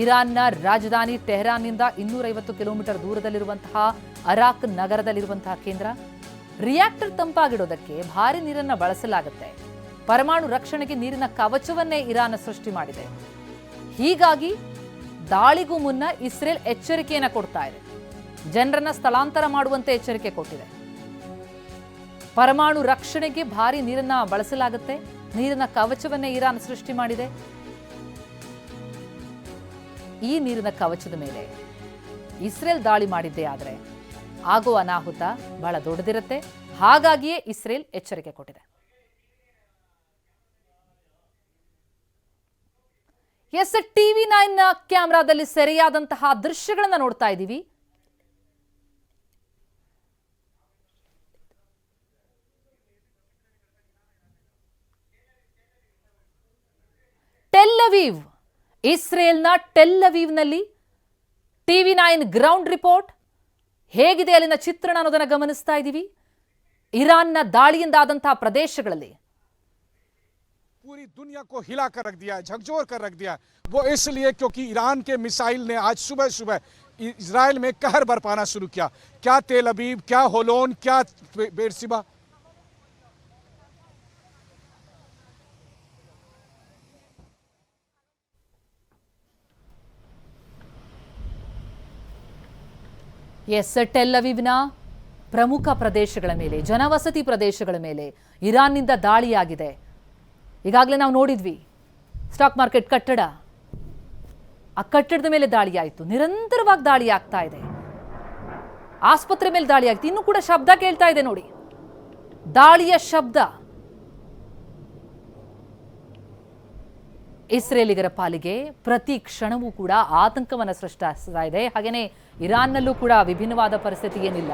ಇರಾನ್ನ ರಾಜಧಾನಿ ಟೆಹರಾನ್ನಿಂದ ಇನ್ನೂರೈವತ್ತು ಕಿಲೋಮೀಟರ್ ದೂರದಲ್ಲಿರುವಂತಹ ಅರಾಕ್ ನಗರದಲ್ಲಿರುವಂತಹ ಕೇಂದ್ರ. ರಿಯಾಕ್ಟರ್ ತಂಪಾಗಿಡೋದಕ್ಕೆ ಭಾರಿ ನೀರನ್ನ ಬಳಸಲಾಗುತ್ತೆ. ಪರಮಾಣು ರಕ್ಷಣೆಗೆ ನೀರಿನ ಕವಚವನ್ನೇ ಇರಾನ್ ಸೃಷ್ಟಿ ಮಾಡಿದೆ. ಹೀಗಾಗಿ ದಾಳಿಗೂ ಮುನ್ನ ಇಸ್ರೇಲ್ ಎಚ್ಚರಿಕೆಯನ್ನ ಕೊಡ್ತಾ ಇದೆ. ಜನರನ್ನ ಸ್ಥಳಾಂತರ ಮಾಡುವಂತೆ ಎಚ್ಚರಿಕೆ ಕೊಟ್ಟಿದೆ. ಪರಮಾಣು ರಕ್ಷಣೆಗೆ ಭಾರಿ ನೀರನ್ನ ಬಳಸಲಾಗುತ್ತೆ. ನೀರಿನ ಕವಚವನ್ನೇ ಇರಾನ್ ಸೃಷ್ಟಿ ಮಾಡಿದೆ. ಈ ನೀರಿನ ಕವಚದ ಮೇಲೆ. ಇಸ್ರೇಲ್ ದಾಳಿ ಮಾಡಿದ್ದೆ ಆದರೆ ಆಗೋ ಅನಾಹುತ ಬಹಳ ದೊಡ್ಡದಿರುತ್ತೆ. ಹಾಗಾಗಿಯೇ ಇಸ್ರೇಲ್ ಎಚ್ಚರಿಕೆ ಕೊಟ್ಟಿದೆ. ಎಸ್, ಟಿವಿ ನೈನ್ ಕ್ಯಾಮ್ರಾದಲ್ಲಿ ಸೆರೆಯಾದಂತಹ ದೃಶ್ಯಗಳನ್ನು ನೋಡ್ತಾ ಇದ್ದೀವಿ. Tel Aviv ಇಸ್ರೇಲ್ನ ಟೆಲ್ಲವೀವ್ನಲ್ಲಿ TV nine ground report ಹೇಗಿದೆ ಅಲ್ಲಿನ ಚಿತ್ರಣ ಅನ್ನೋದನ್ನ ಗಮನಿಸ್ತಾ ಇದ್ದೀವಿ ಇರಾನ್ನ ದಾಳಿಯಿಂದಾದಂತಹ ಪ್ರದೇಶಗಳಲ್ಲಿ पूरी दुनिया को हिला कर रख दिया है झकझोर कर रख दिया है। वो इसलिए क्योंकि ईरान के मिसाइल ने आज सुबह सुबह इ- इजराइल में कहर बरपाना शुरू किया क्या तेल अबीब क्या होलोन क्या बे- बेरसिबा ಎಸ್, ಟೆಲ್ ಪ್ರಮುಖ ಪ್ರದೇಶಗಳ ಮೇಲೆ, ಜನವಸತಿ ಪ್ರದೇಶಗಳ ಮೇಲೆ ಇರಾನ್ನಿಂದ ದಾಳಿಯಾಗಿದೆ. ಈಗಾಗಲೇ ನಾವು ನೋಡಿದ್ವಿ, ಸ್ಟಾಕ್ ಮಾರ್ಕೆಟ್ ಕಟ್ಟಡ, ಆ ಕಟ್ಟಡದ ಮೇಲೆ ದಾಳಿಯಾಯಿತು, ನಿರಂತರವಾಗಿ ದಾಳಿ ಆಗ್ತಾ ಇದೆ. ಆಸ್ಪತ್ರೆ ಮೇಲೆ ದಾಳಿ ಆಗ್ತಿದೆ ಇನ್ನೂ ಕೂಡ ಶಬ್ದ ಕೇಳ್ತಾ ಇದೆ ನೋಡಿ. ದಾಳಿಯ ಶಬ್ದ. ಇಸ್ರೇಲಿಗರ ಪಾಲಿಗೆ ಪ್ರತಿ ಕ್ಷಣವೂ ಕೂಡ ಆತಂಕವನ್ನು ಸೃಷ್ಟಿಸ್ತಾ ಇದೆ. ಹಾಗೆಯೇ ಇರಾನ್ನಲ್ಲೂ ಕೂಡ ವಿಭಿನ್ನವಾದ ಪರಿಸ್ಥಿತಿ ಏನಿಲ್ಲ.